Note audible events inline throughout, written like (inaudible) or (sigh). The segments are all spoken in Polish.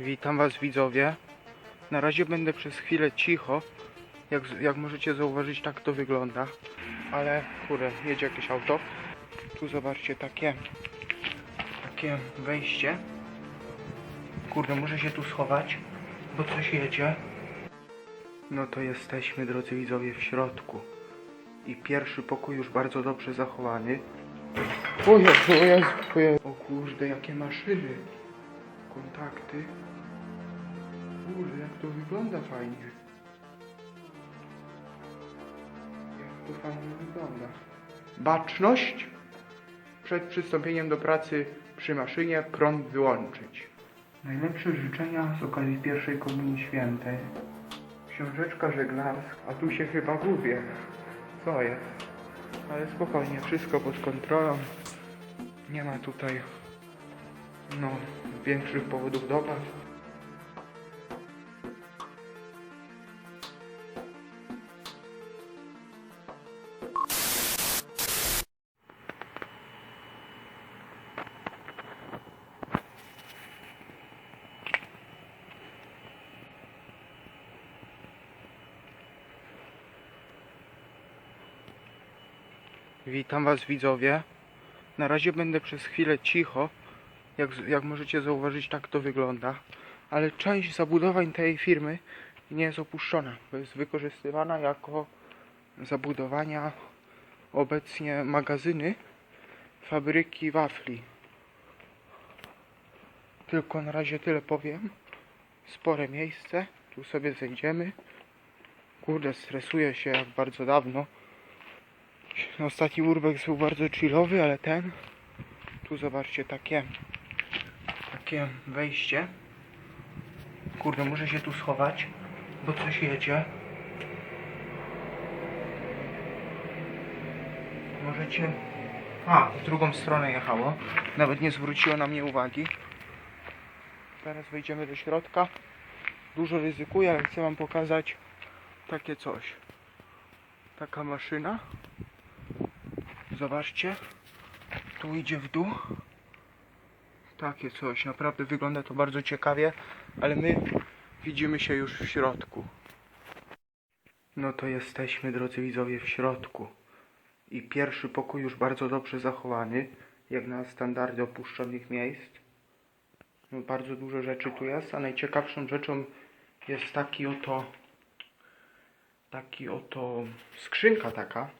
Witam Was widzowie. Na razie będę przez chwilę cicho. Jak, jak możecie zauważyć, tak to wygląda. Ale kurde, jedzie jakieś auto. Tu zobaczcie takie takie wejście. Kurde, muszę się tu schować, bo coś jedzie. No to jesteśmy, drodzy widzowie, w środku. I pierwszy pokój już bardzo dobrze zachowany. O Jezu, o Jezu, o Jezu. O kurde, jakie maszyny. Kontakty. Kurde, jak to wygląda fajnie. Jak to fajnie wygląda. Baczność. Przed przystąpieniem do pracy przy maszynie prąd wyłączyć. Najlepsze życzenia z okazji pierwszej Komunii Świętej. Książeczka żeglarska, a tu się chyba gubię. Co jest? Ale spokojnie, wszystko pod kontrolą. Nie ma tutaj, no, większych powodów do obaw. Witam Was widzowie. Na razie będę przez chwilę cicho. Jak, jak możecie zauważyć, tak to wygląda. Ale część zabudowań tej firmy nie jest opuszczona, bo jest wykorzystywana jako zabudowania obecnie magazyny fabryki wafli. Tylko na razie tyle powiem. Spore miejsce. Tu sobie zejdziemy. Kurde, stresuję się jak bardzo dawno. Ostatni urbex był bardzo chillowy, ale ten tu zobaczcie takie takie wejście. Kurde, muszę się tu schować, bo coś jedzie. Możecie. A, w drugą stronę jechało. Nawet nie zwróciło na mnie uwagi. Teraz wejdziemy do środka. Dużo ryzykuję, ale chcę wam pokazać takie coś. Taka maszyna. Zobaczcie, tu idzie w dół. Takie coś, naprawdę wygląda to bardzo ciekawie, ale my widzimy się już w środku. No to jesteśmy, drodzy widzowie, w środku. I pierwszy pokój już bardzo dobrze zachowany, jak na standardy opuszczonych miejsc. No, bardzo dużo rzeczy tu jest, a najciekawszą rzeczą jest taki oto taki oto skrzynka taka,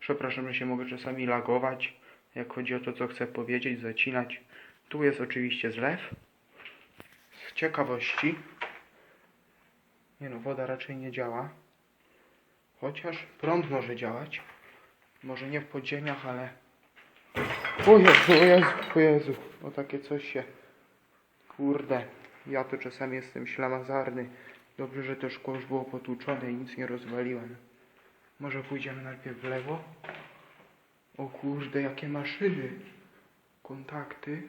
Przepraszam, że się mogę czasami lagować, jak chodzi o to, co chcę powiedzieć, zacinać. Tu jest oczywiście zlew. Z ciekawości. Nie no, woda raczej nie działa. Chociaż prąd może działać. Może nie w podziemiach, ale... O Jezu, o Jezu, o Jezu. O takie coś się... Kurde, ja to czasami jestem ślamazarny. Dobrze, że to szkło już było potłuczone i nic nie rozwaliłem. Może pójdziemy najpierw w lewo? O kurde, jakie maszyny. Kontakty.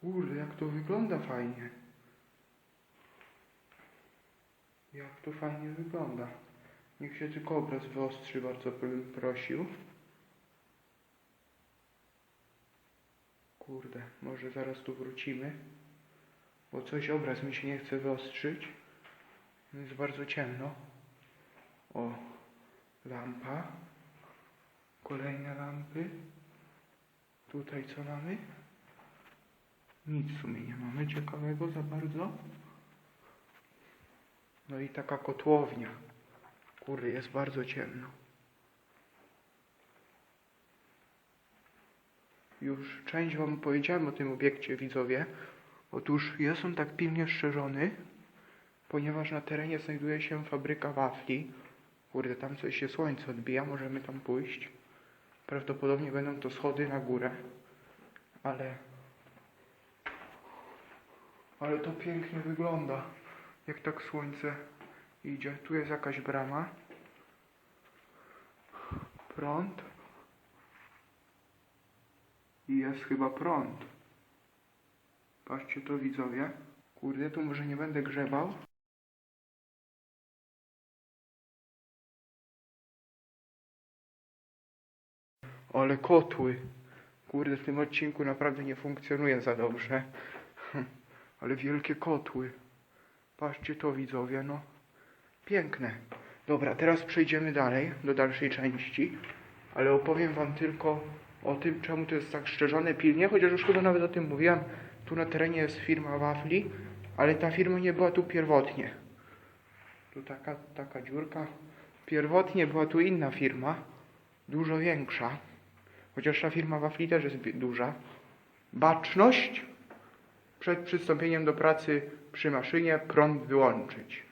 Kurde, jak to wygląda fajnie. Jak to fajnie wygląda. Niech się tylko obraz wyostrzy, bardzo bym prosił. Kurde, może zaraz tu wrócimy. Bo coś obraz mi się nie chce wyostrzyć. Jest bardzo ciemno. O, lampa. Kolejne lampy. Tutaj co mamy? Nic w sumie nie mamy ciekawego za bardzo. No i taka kotłownia. Kurde, jest bardzo ciemno. Już część Wam powiedziałem o tym obiekcie, widzowie. Otóż jest on tak pilnie strzeżony, ponieważ na terenie znajduje się fabryka wafli. Kurde, tam coś się słońce odbija, możemy tam pójść. Prawdopodobnie będą to schody na górę, ale... Ale to pięknie wygląda, jak tak słońce idzie. Tu jest jakaś brama. Prąd. I jest chyba prąd. Patrzcie to widzowie. Kurde, tu może nie będę grzebał. Ale kotły. Kurde, w tym odcinku naprawdę nie funkcjonuje za dobrze. (laughs) Ale wielkie kotły. Patrzcie to widzowie, no. Piękne. Dobra, teraz przejdziemy dalej, do dalszej części. Ale opowiem wam tylko o tym, czemu to jest tak szczerzone pilnie, chociaż już chyba nawet o tym mówiłem. Tu na terenie jest firma wafli, ale ta firma nie była tu pierwotnie. Tu taka, taka dziurka. Pierwotnie była tu inna firma, dużo większa. Chociaż ta firma wafli też jest duża. Baczność przed przystąpieniem do pracy przy maszynie prąd wyłączyć.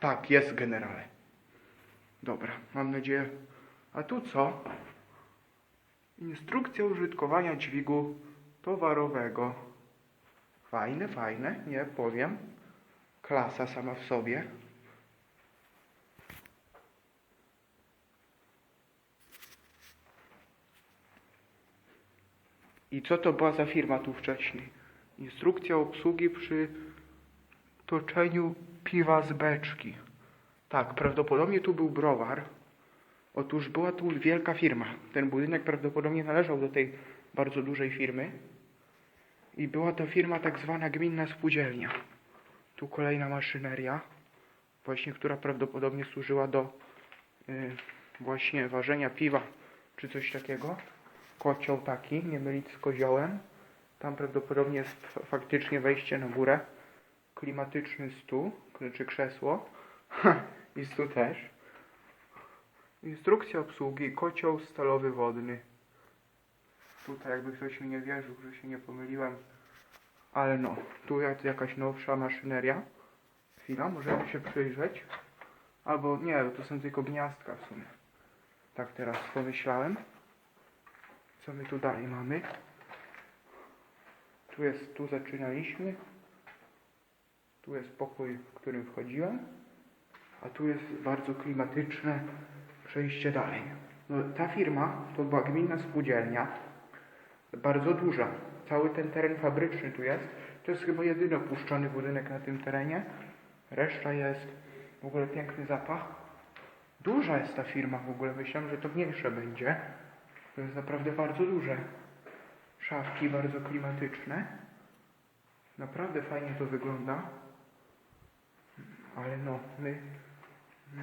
Tak, jest generale. Dobra, mam nadzieję. A tu co? Instrukcja użytkowania dźwigu towarowego. Fajne, fajne, nie powiem. Klasa sama w sobie. I co to była za firma tu wcześniej? Instrukcja obsługi przy toczeniu piwa z beczki. Tak, prawdopodobnie tu był browar. Otóż była tu wielka firma. Ten budynek prawdopodobnie należał do tej bardzo dużej firmy. I była to firma tak zwana gminna spółdzielnia. Tu kolejna maszyneria, właśnie która prawdopodobnie służyła do y, właśnie ważenia piwa czy coś takiego. Kocioł taki, nie mylić z koziołem. Tam prawdopodobnie jest faktycznie wejście na górę. Klimatyczny stół, czy krzesło. I stół też. Instrukcja obsługi, kocioł stalowy wodny. Tutaj jakby ktoś mi nie wierzył, że się nie pomyliłem. Ale no, tu jest jakaś nowsza maszyneria. Chwila, możemy się przyjrzeć. Albo nie, to są tylko gniazdka w sumie. Tak teraz pomyślałem. Co my tu dalej mamy? Tu jest, tu zaczynaliśmy. Tu jest pokój, w którym wchodziłem. A tu jest bardzo klimatyczne przejście dalej. No, ta firma to była gminna spółdzielnia. Bardzo duża. Cały ten teren fabryczny tu jest. To jest chyba jedyny opuszczony budynek na tym terenie. Reszta jest w ogóle piękny zapach. Duża jest ta firma w ogóle. Myślałem, że to mniejsze będzie. To jest naprawdę bardzo duże. Szafki bardzo klimatyczne. Naprawdę fajnie to wygląda. Ale no, my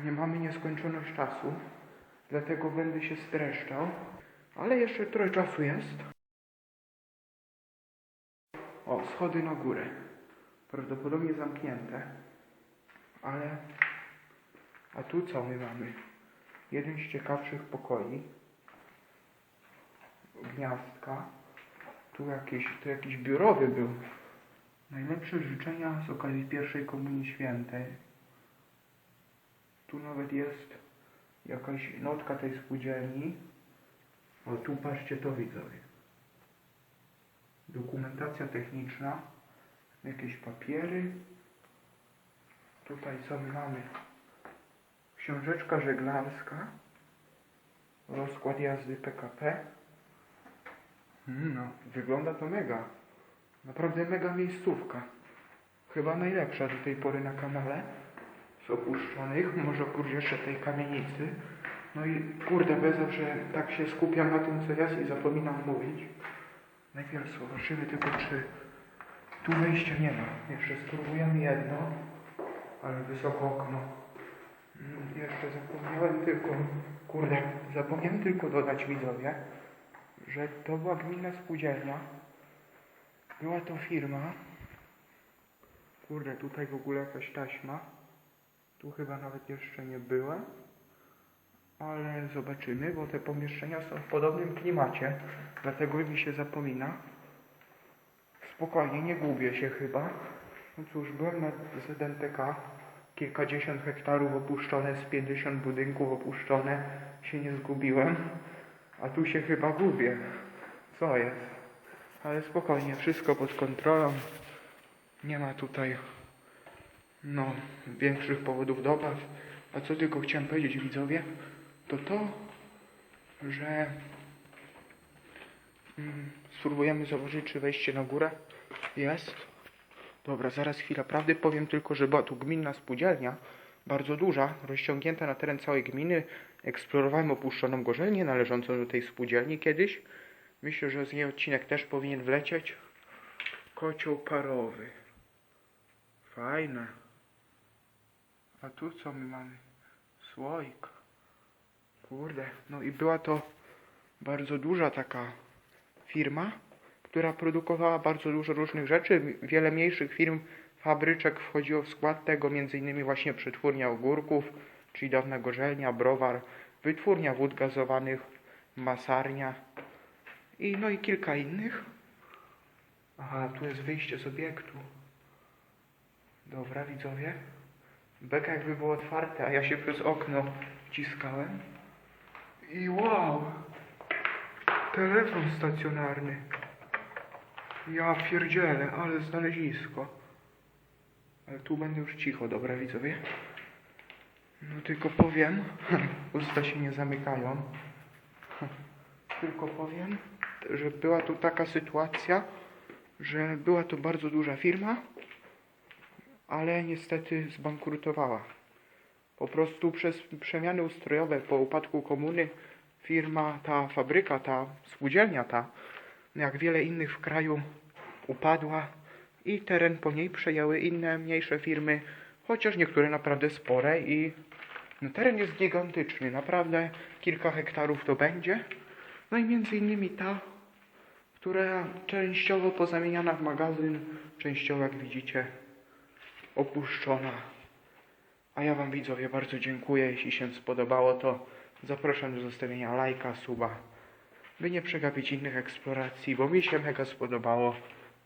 nie mamy nieskończoność czasu. Dlatego będę się streszczał. Ale jeszcze trochę czasu jest. O, schody na górę. Prawdopodobnie zamknięte. Ale... A tu co my mamy? Jeden z ciekawszych pokoi. Gniazdka. Tu jakiś, tu jakiś biurowy był. Najlepsze życzenia z okazji pierwszej Komunii Świętej. Tu nawet jest jakaś notka tej spółdzielni. O, tu patrzcie to widzowie. Dokumentacja techniczna. Jakieś papiery. Tutaj co my mamy? Książeczka żeglarska. Rozkład jazdy PKP. Mm, No, wygląda to mega. Naprawdę mega miejscówka. Chyba najlepsza do tej pory na kanale. Z opuszczonych, może oprócz jeszcze tej kamienicy. No i kurde, ja zawsze tak się skupiam na tym, co jest i zapominam mówić. Najpierw zobaczymy tylko, czy tu wejścia nie ma. Jeszcze spróbujemy jedno, ale wysoko okno. Mm, Jeszcze zapomniałem tylko, kurde, zapomniałem tylko dodać widzowie, że to była gminna spółdzielnia. Była to firma. Kurde, tutaj w ogóle jakaś taśma. Tu chyba nawet jeszcze nie byłem. Ale zobaczymy, bo te pomieszczenia są w podobnym klimacie. Dlatego mi się zapomina. Spokojnie, nie gubię się chyba. No cóż, byłem na ZNTK. Kilkadziesiąt hektarów opuszczone, z 50 budynków opuszczone. Się nie zgubiłem. A tu się chyba gubię. Co jest? Ale spokojnie, wszystko pod kontrolą. Nie ma tutaj no, większych powodów do obaw. A co tylko chciałem powiedzieć widzowie, to to, że mm, spróbujemy zobaczyć, czy wejście na górę jest. Dobra, zaraz chwila prawdy. Powiem tylko, że była tu gminna spółdzielnia, bardzo duża, rozciągnięta na teren całej gminy. Eksplorowałem opuszczoną gorzelnię należącą do tej spółdzielni kiedyś. Myślę, że z niej odcinek też powinien wlecieć. Kocioł parowy. Fajne. A tu co my mamy? Słoik. Kurde. No i była to bardzo duża taka firma, która produkowała bardzo dużo różnych rzeczy. Wiele mniejszych firm, fabryczek wchodziło w skład tego, innymi właśnie przetwórnia ogórków, czyli dawna gorzelnia, browar, wytwórnia wód gazowanych, masarnia i no i kilka innych. Aha, tu jest wyjście z obiektu. Dobra, widzowie. Beka jakby było otwarte, a ja się przez okno wciskałem. I wow! Telefon stacjonarny. Ja pierdzielę, ale znalezisko. Ale tu będę już cicho, dobra widzowie? No tylko powiem, (laughs) usta się nie zamykają. Tylko powiem, że była tu taka sytuacja, że była to bardzo duża firma, ale niestety zbankrutowała. Po prostu przez przemiany ustrojowe po upadku komuny firma, ta fabryka, ta spółdzielnia ta, jak wiele innych w kraju upadła i teren po niej przejęły inne mniejsze firmy, chociaż niektóre naprawdę spore i no, teren jest gigantyczny, naprawdę kilka hektarów to będzie. No i między innymi ta, która częściowo pozamieniana w magazyn, częściowo jak widzicie opuszczona. A ja Wam widzowie bardzo dziękuję. Jeśli się spodobało, to zapraszam do zostawienia lajka, suba, by nie przegapić innych eksploracji, bo mi się mega spodobało.